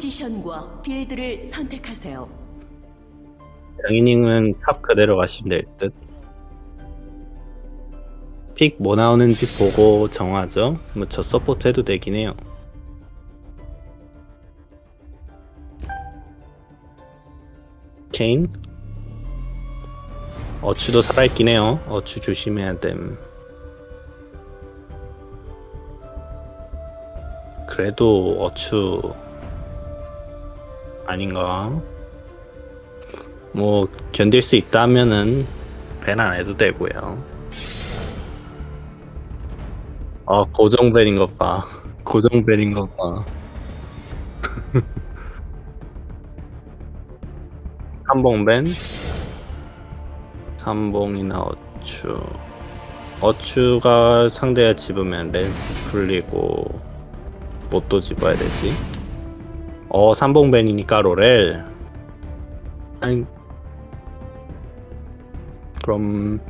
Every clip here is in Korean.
포지션과 빌드를 선택하세요. 장인님은 탑 그대로 가시면 될 듯. 픽 뭐 나오는지 보고 정하죠. 뭐 저 서포트 해도 되긴 해요. 케인? 어추도 살아있긴 해요. 어추 조심해야 됨. 그래도 어추 아닌가? 뭐 견딜 수 있다면은 밴 안 해도 되고요. 어 고정 밴인 것 봐. 고정 밴인 것 봐. 삼봉 밴. 삼봉이나 어추. 어추가 상대가 집으면 렌스 풀리고 뭐또 집어야 되지? 어 삼봉 밴이니까 로렐. 아니 그럼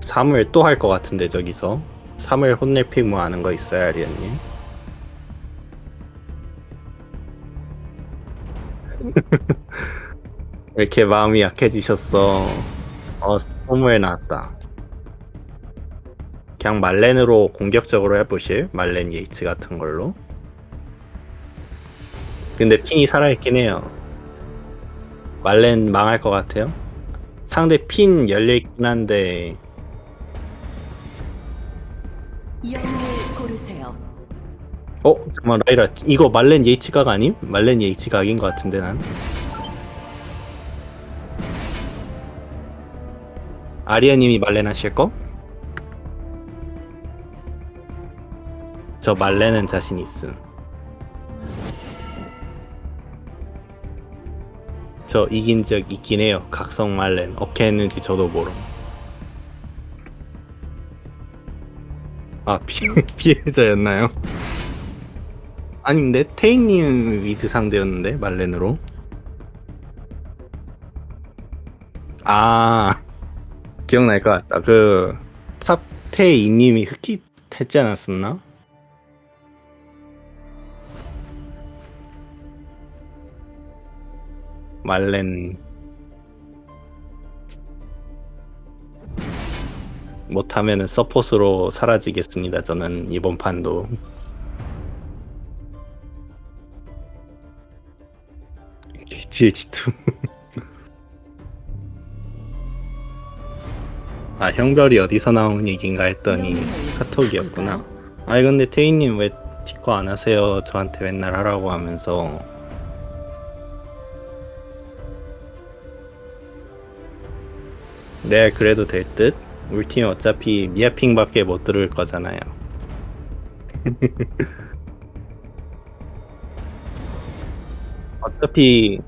3을 또 할 것 같은데 저기서. 3을 혼낼 픽뭐 아는 거 있어요 아리언님? 왜 이렇게 마음이 약해지셨어? 어 소무에 나왔다. 그냥 말렌으로 공격적으로 해보실? 말렌 예이츠 같은 걸로 근데 핑이 살아있긴 해요 말렌 망할 것 같아요 상대 핀 열려있긴 한데 영을 고르세요. 어? 잠깐만 라이라 이거 말렌 예이치 각 아님? 말렌 예이치 각인 것 같은데 난 아리아님이 말렌 하실 거? 저 말렌은 자신 있음 저 이긴 적 있긴 해요. 각성 말렌. 어떻게 했는지 저도 모름. 아 피, 피해자였나요? 아닌데 테이님 위드 상대였는데 말렌으로? 아 기억날 것 같다. 그 탑 테이님이 흑기 했지 않았었나? 말렌. 못하면은 서폿으로 사라지겠습니다 저는 이번 판도. GH2 아 형별이 어디서 나온 얘기인가 했더니 카톡이었구나. 아니 근데 태희님 왜 티코 안 하세요? 저한테 맨날 하라고 하면서 네 그래도 될 듯? 우리 팀 어차피 미아핑밖에 못 들을 거잖아요 어차피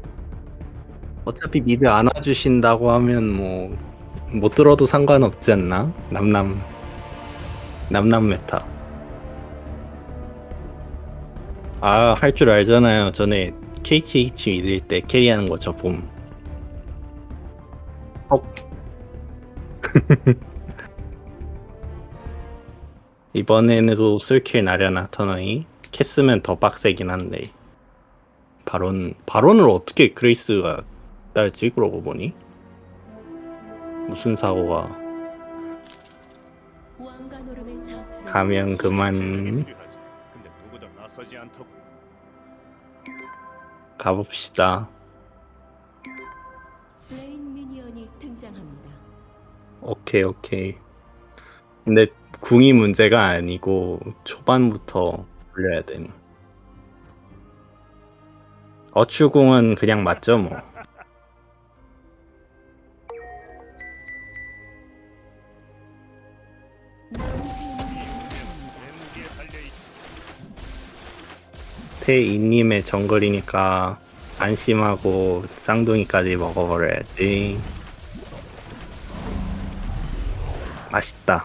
어차피 미드 안 와주신다고 하면 뭐 못 들어도 상관없지 않나? 남남 남남 메타 아 할 줄 알잖아요 전에 KTH 미드일 때 캐리하는 거 저 봄. 어. 이번에도 술킬 나려나 터너이? 캐스면 더 빡세긴 한데. 바론 바론을 어떻게 그레이스가 딸지 그러고 보니? 무슨 사고가? 가면 그만. 가봅시다 오케이 오케이. 근데 궁이 문제가 아니고 초반부터 돌려야 됨 어추궁은 그냥 맞죠 뭐. 태이님의 정글이니까 안심하고 쌍둥이까지 먹어버려야지 맛있다.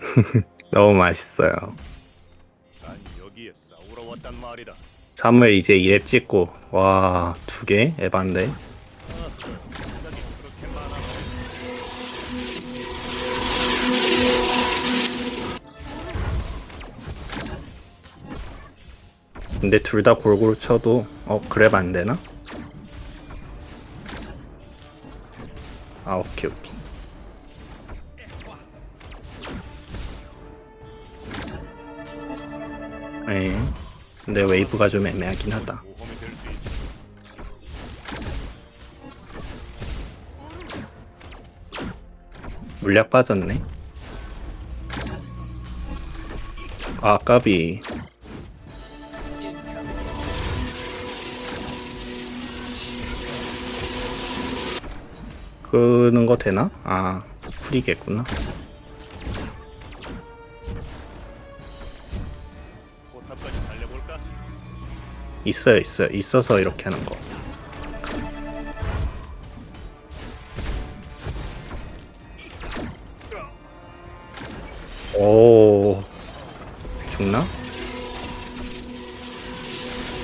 너무 맛있어요. 잠을 이제 2렙 찍고 와 두 개 에반데 근데 둘 다 골고루 쳐도 어 그래 안 되나? 아 오케이 오케이. 네. 근데 웨이브가 좀 애매하긴 하다. 물약 빠졌네. 아 까비. 끄는 거 되나? 아 풀이겠구나. 있어요 있어요 있어서 이렇게 하는 거. 오 죽나?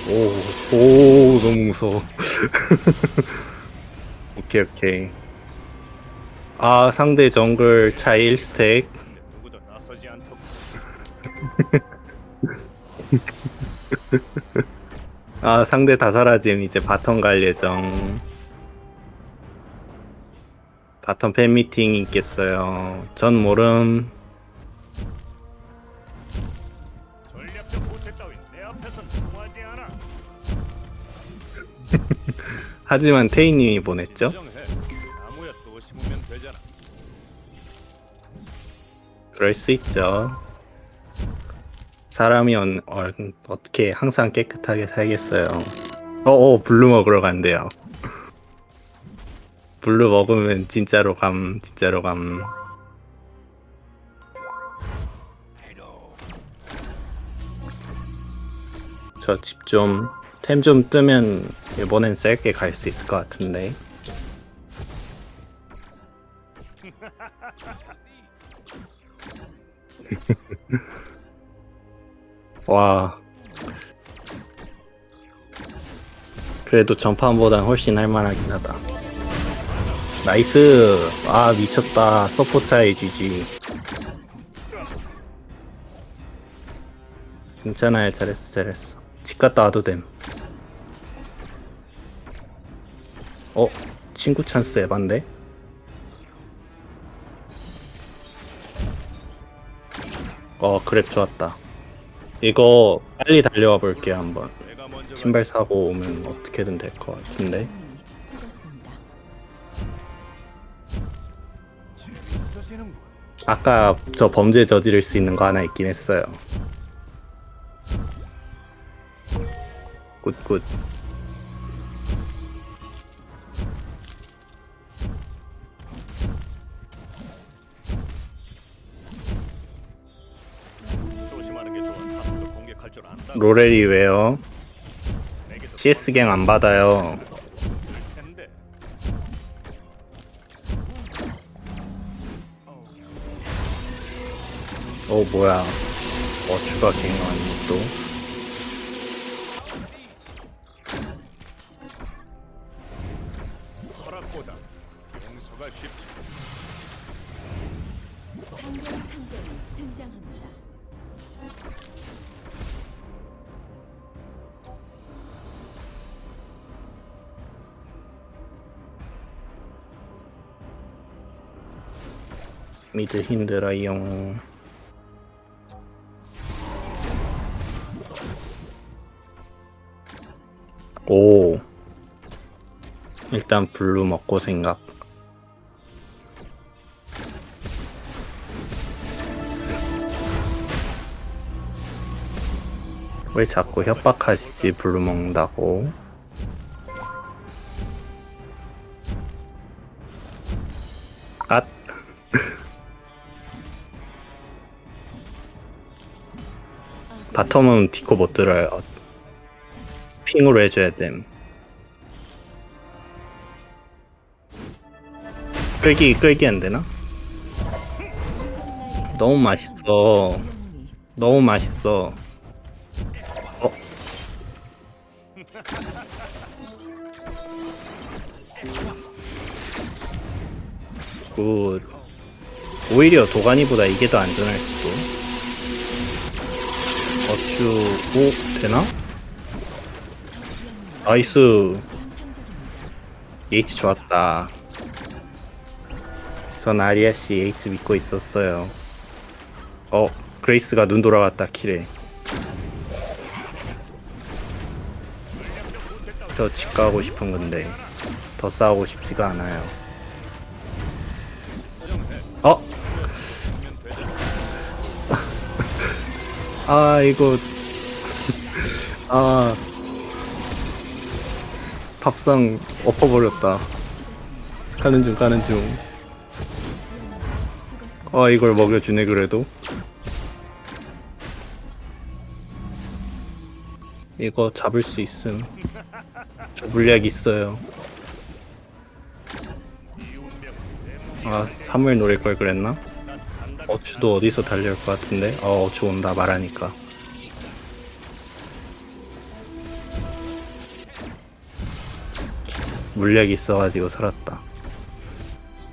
오, 오 너무 무서워. 오케이 오케이. 아 상대 정글 차이 1스택. 근데 누구도 나서지 않도록 아 상대 다 사라짐 이제 바텀 갈 예정. 바텀 팬미팅 있겠어요. 전 모름. 전략적 호세 따윈 내 앞에선 통하지 않아. 하지만 테이님이 보냈죠. 진정해. 그럴 수 있죠. 사람이 언, 어, 어떻게 항상 깨끗하게 살겠어요. 어어 블루 먹으러 간대요. 블루 먹으면 진짜로 감 진짜로 감. 저 집 좀 템 좀 뜨면 이번엔 셀게 갈 수 있을 것 같은데. 와. 그래도 전판보단 훨씬 할만하긴 하다. 나이스. 아 미쳤다. 서포 차이 GG. 괜찮아요. 잘했어, 잘했어. 집 갔다 와도 됨. 어? 친구 찬스 에반데? 어, 그랩 좋았다. 이거 빨리 달려와 볼게요, 한번. 신발 사고 오면 어떻게든 될 것 같은데. 아까 저 범죄 저지를 수 있는 거 하나 있긴 했어요. 굿굿. 로렐이 왜요? 내게서 CS 갱 안 받아요. 어 뭐야? 어 추가 갱 아니고 또. 허락보다 용서가 쉽지. 미드 힘들어요. 오. 일단 블루 먹고 생각. 왜 자꾸 협박하시지 블루 먹는다고? 앗. 바텀은 디코 못 들어요. 핑으로 해줘야 됨. 끌기 끌기 안 되나? 너무 맛있어. 너무 맛있어. 어. 굿. 오히려 도가니보다 이게 더 안전할 수도. 어쭈, 오, 되나? 나이스. H 좋았다 전 아리아씨 H 믿고 있었어요 어 그레이스가 눈 돌아갔다 킬에 저집 가고 싶은 건데 더 싸우고 싶지가 않아요 아 이거. 아. 밥상 엎어버렸다. 가는 중 가는 중. 죽었습니다. 아 이걸 먹여주네 그래도. 이거 잡을 수 있음. 저 물약 있어요. 아 3을 노릴 걸 그랬나? 어추도 어디서 달려올 것 같은데? 어 어추 온다 말하니까. 물약이 있어가지고 살았다.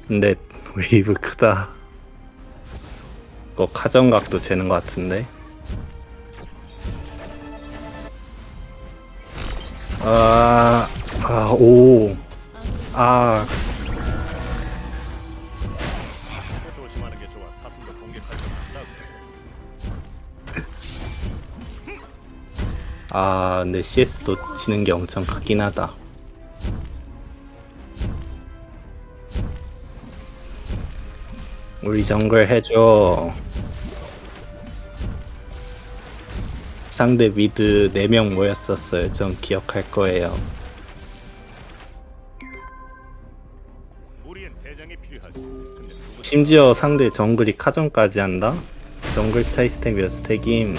근데 웨이브 크다. 이거 카정각도 재는 것 같은데? 아, 아, 오, 아, 아, 근데 CS도 치는 게 엄청 크긴 하다. 우리 정글 해줘. 상대 미드 4명 모였었어요. 좀 기억할 거예요. 심지어 상대 정글이 카정까지 한다? 정글 차이 스택 스택임.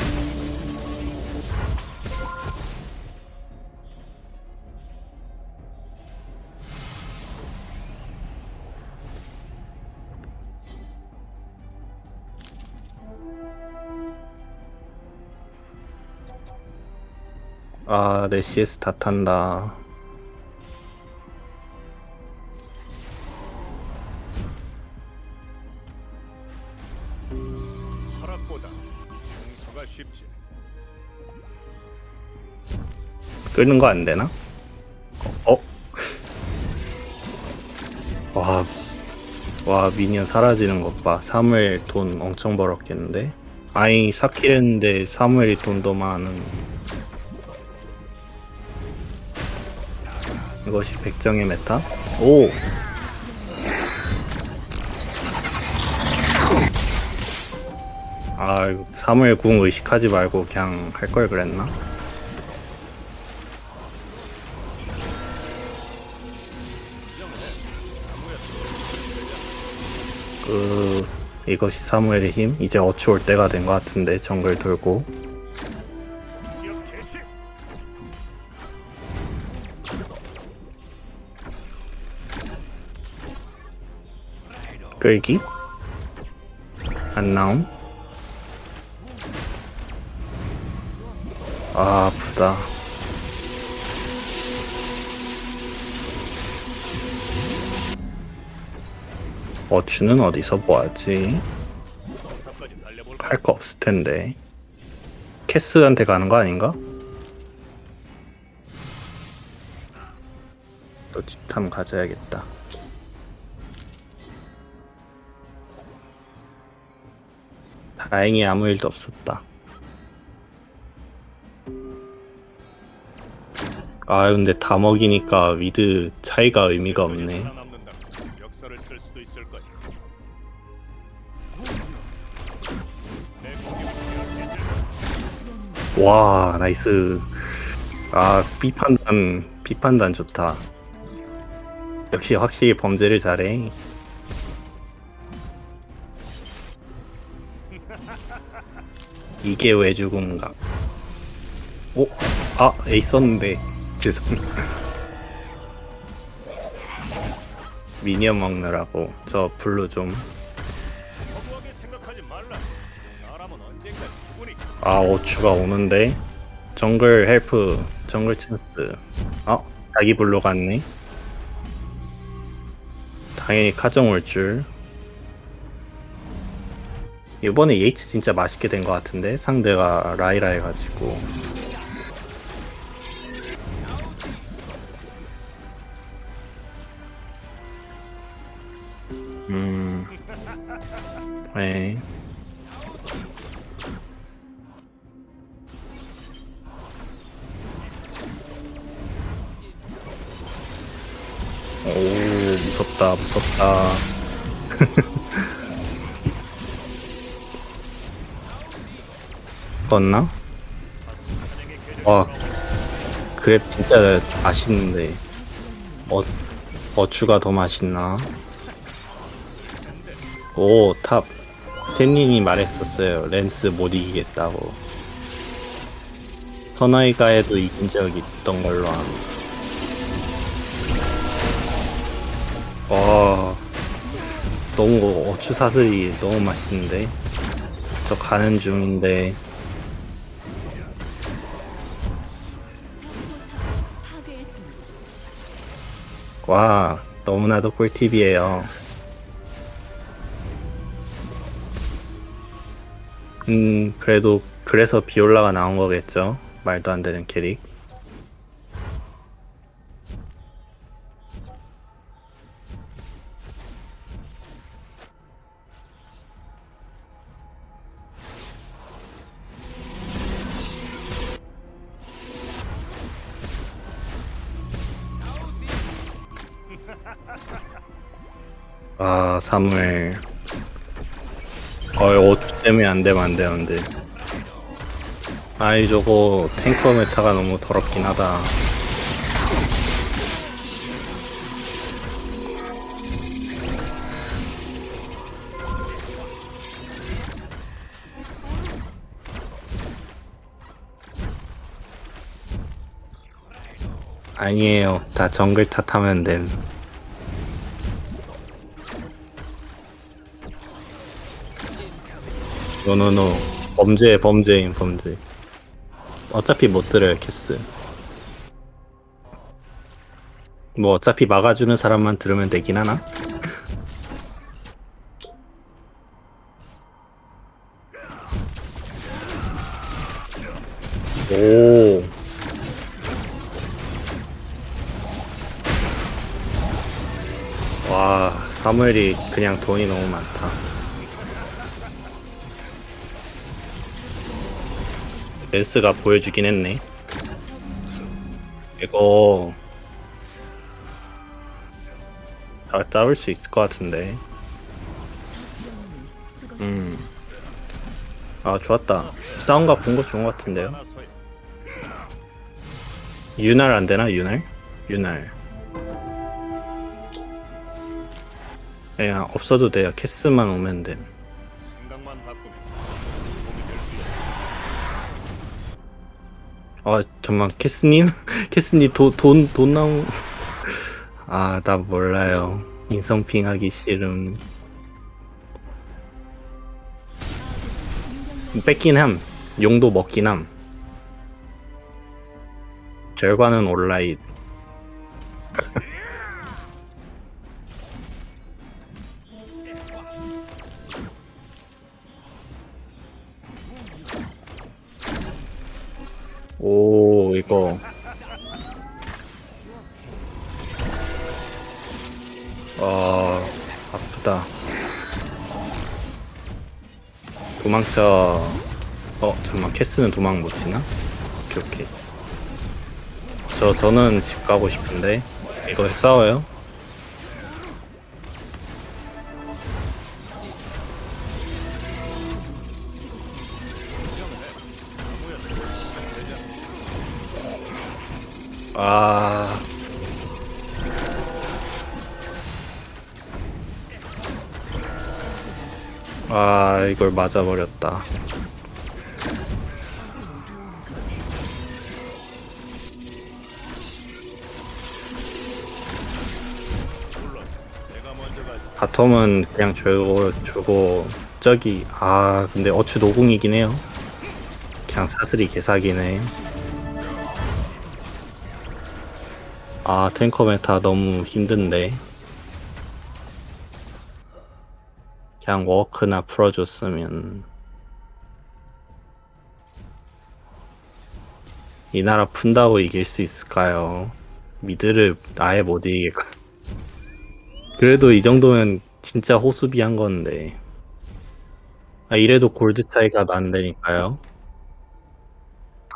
아, 내 CS 다 탄다. 허락보다 용서가 쉽지. 끄는 거 안 되나? 어? 어? 와, 와 미니언 사라지는 것 봐. 사무엘 돈 엄청 벌었겠는데? 아니 사킬 했는데 사무엘이 돈도 많은. 이것이 백정의 메타? 오! 아, 사무엘 궁 의식하지 말고 그냥 할 걸 그랬나? 그 이것이 사무엘의 힘 이제 어치 올 때가 된 것 같은데 정글 돌고 끌기 안 나옴 아 아프다 어치는 어디서 뭐하지? 할 거 없을 텐데 캐스한테 가는 거 아닌가? 또 집탐 가져야겠다. 다행히 아무 일도 없었다. 아 근데 다 먹이니까 미드 차이가 의미가 없네. 살아남는다. 역사를 쓸 수도 있을 거야. 내 공격을 피할 와 나이스 아 비판단 비판단 좋다 역시 확실히 범죄를 잘해 이게 왜 죽은가 오? 아 있었는데 죄송 미니언 먹느라고 저 블루 좀 죽으니까. 아, 오추가 오는데 정글 헬프, 정글 찬스. 어, 자기 불로 갔네. 당연히 카정 올 줄. 이번에 예이츠 진짜 맛있게 된 것 같은데? 상대가 라이라 해가지고. 음. 네. 오 무섭다 무섭다. 껐나? 와, 그랩 진짜 맛있는데. 어, 어추가 더 맛있나? 오, 탑. 샌님이 말했었어요. 랜스 못 이기겠다고. 선아이가에도 이긴 적이 있었던 걸로 함. 와, 너무 어추 사슬이 너무 맛있는데. 저 가는 중인데. 와, 너무나도 꿀팁이에요. 음, 그래도, 그래서 비올라가 나온 거겠죠? 말도 안 되는 캐릭. 아, 사무엘. 어이, 어투 때문에 안 되면 안 되는데. 아이, 저거, 탱커 메타가 너무 더럽긴 하다. 아니에요. 다 정글 탓하면 됨. 노노노 범죄 범죄인 범죄 어차피 못 들어요 캐스 뭐 어차피 막아주는 사람만 들으면 되긴 하나? 오 와, 사무엘이 그냥 돈이 너무 많다. 댄스가 보여주긴 했네. 이거 다 싸울 수 있을 것 같은데. 음. 아 좋았다. 싸운 거본거 좋은 것 같은데요. 윤활 안 되나 윤활? 윤활. 그냥 없어도 돼요. 캐스만 오면 돼. 아 잠만 캐스님? 캐스님 돈돈 돈 나온 아 나 몰라요. 인성핑 하기 싫음. 뺏긴 함. 용도 먹긴 함. 결과는 온라인 오 이거. 아 아프다. 도망쳐. 어 잠만 캐스는 도망 못 치나? 오케이 오케이. 저 저는 집 가고 싶은데. 이거 싸워요? 아. 아, 이걸 맞아버렸다. 바텀은 그냥 주고, 주고, 저기, 아, 근데 어추 노궁이긴 해요. 그냥 사슬이 개사기네. 아, 탱커 메타 너무 힘든데. 그냥 워크나 풀어줬으면. 이 나라 푼다고 이길 수 있을까요? 미드를 아예 못 이기겠고. 그래도 이 정도면 진짜 호수비 한 건데. 아, 이래도 골드 차이가 난다니까요.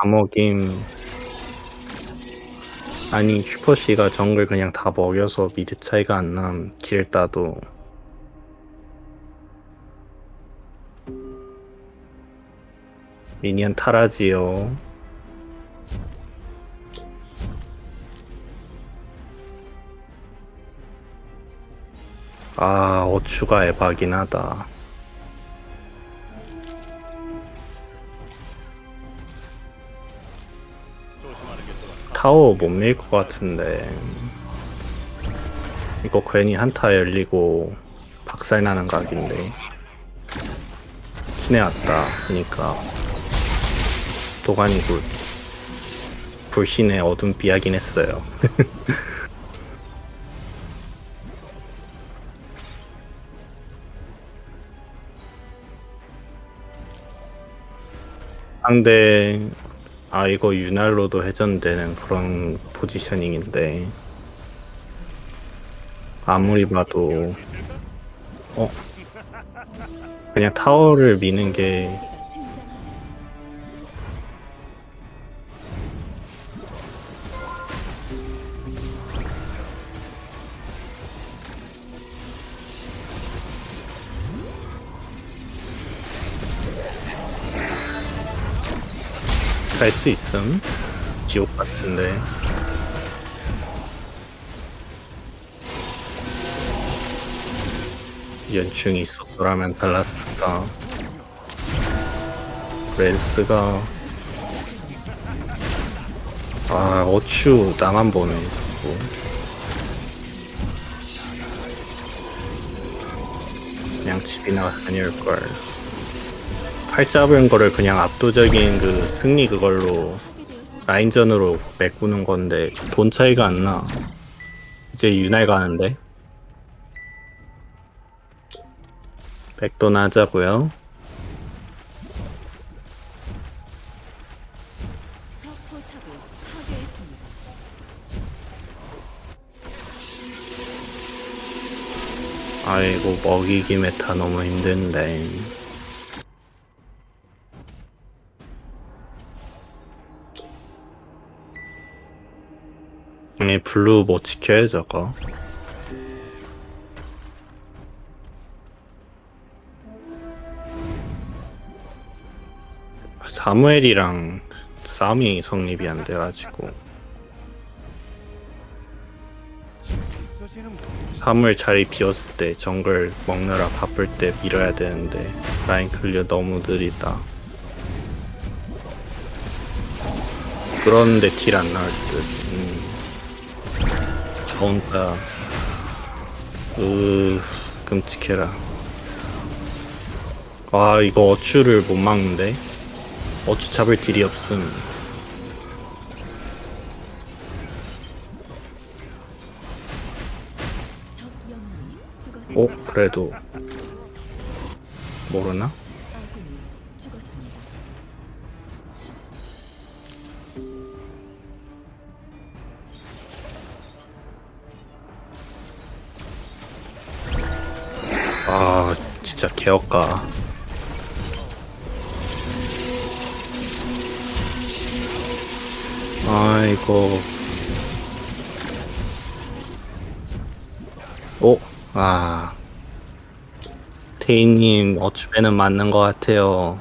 다먹임. 아니, 슈퍼씨가 정글 그냥 다 먹여서 미드 차이가 안 남. 길 따도. 미니언 타라지요. 아, 어추가 에바긴 하다. 타워 못 밀 것 같은데. 이거 괜히 한타 열리고 박살 나는 각인데. 친해왔다. 그니까. 도가니 굴. 불신의 어둠 비하긴 했어요. 상대 아 이거 윤활로도 회전되는 그런 포지셔닝인데. 아무리 봐도 어? 그냥 타워를 미는 게 갈 수 있음. 지옥 같은데. 연충이 있었더라면 달랐을까? 렌스가. 아 어추 나만 보네 자꾸. 그냥 집이나 다녀올걸 팔 잡은 거를 그냥 압도적인 그 승리 그걸로 라인전으로 메꾸는 건데 돈 차이가 안 나. 이제 윤활 가는데. 백돈 하자고요. 아이고 먹이기 메타 너무 힘든데. 아니 블루 뭐 지켜야 저거. 사무엘이랑 싸움이 성립이 안 돼가지고 사무엘 자리 비었을 때 정글 먹느라 바쁠 때 밀어야 되는데 라인 클리어 너무 느리다. 그런데 딜 안 나올 듯. 음. 저 혼자 으 끔찍해라. 아 이거 어추를 못 막는데 어추 잡을 딜이 없음. 죽었습니다. 그래도 모르나? 개업가. 아이고. 오? 아. 테이님 어추벤은 맞는 것 같아요.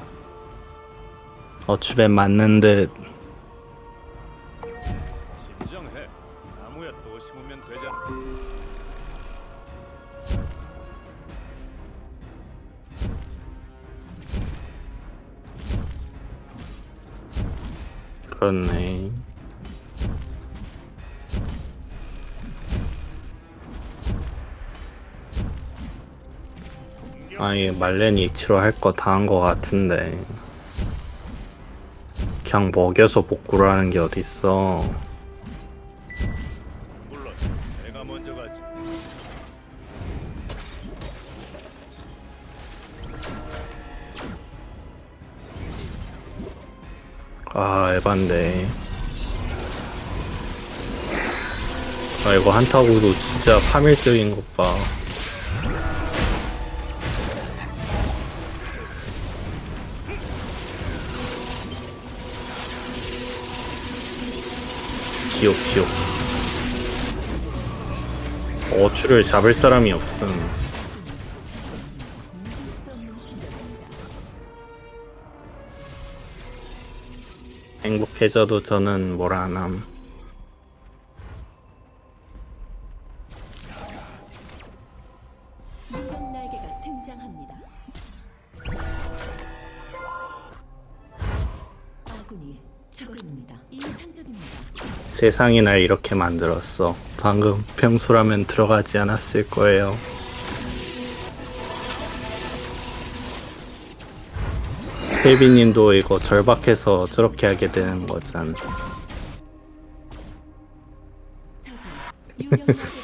어추벤 맞는 듯 그렇네. 아예 말렌이 치료 할거 다 한 거 같은데. 그냥 먹여서 복구를 하는 게 어딨어 아 에반데. 아 이거 한타고도 진짜 파밀적인 것봐. 지옥 지옥. 어추를 잡을 사람이 없음. 해져도 저는 뭘 안함 노란 날개가 등장합니다. 아군이 죽었습니다. 인상적입니다. 세상이 날 이렇게 만들었어 방금 평소라면 들어가지 않았을 거예요 혜비님도 이거 절박해서 저렇게 하게 되는 거잖아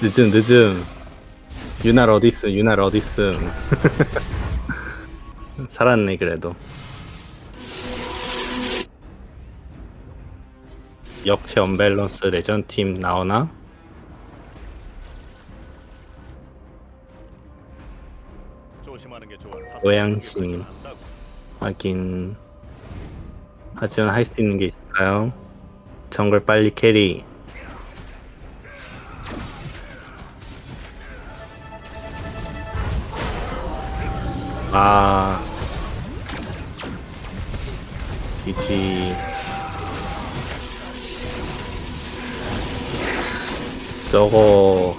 늦음 늦음 유날 어딨음 유날 어딨음 살았네 그래도 역체 언밸런스 레전 팀 나오나? 조심하는 게 좋아. 고양심. 하긴 하지만 할 수 있는 게 있을까요? 정글 빨리 캐리. 아. 지지. 저거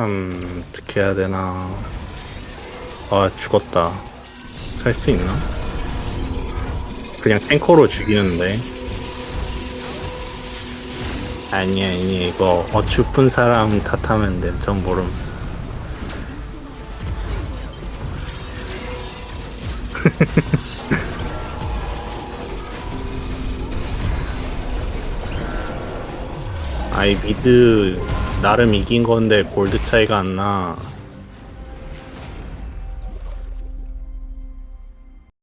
참 어떻게 해야 되나. 아 죽었다. 살 수 있나? 그냥 탱커로 죽이는데. 아니 아니 이거 어추픈 사람 탓하면 돼전 모름. 아이 미드 나름 이긴 건데 골드 차이가 안 나.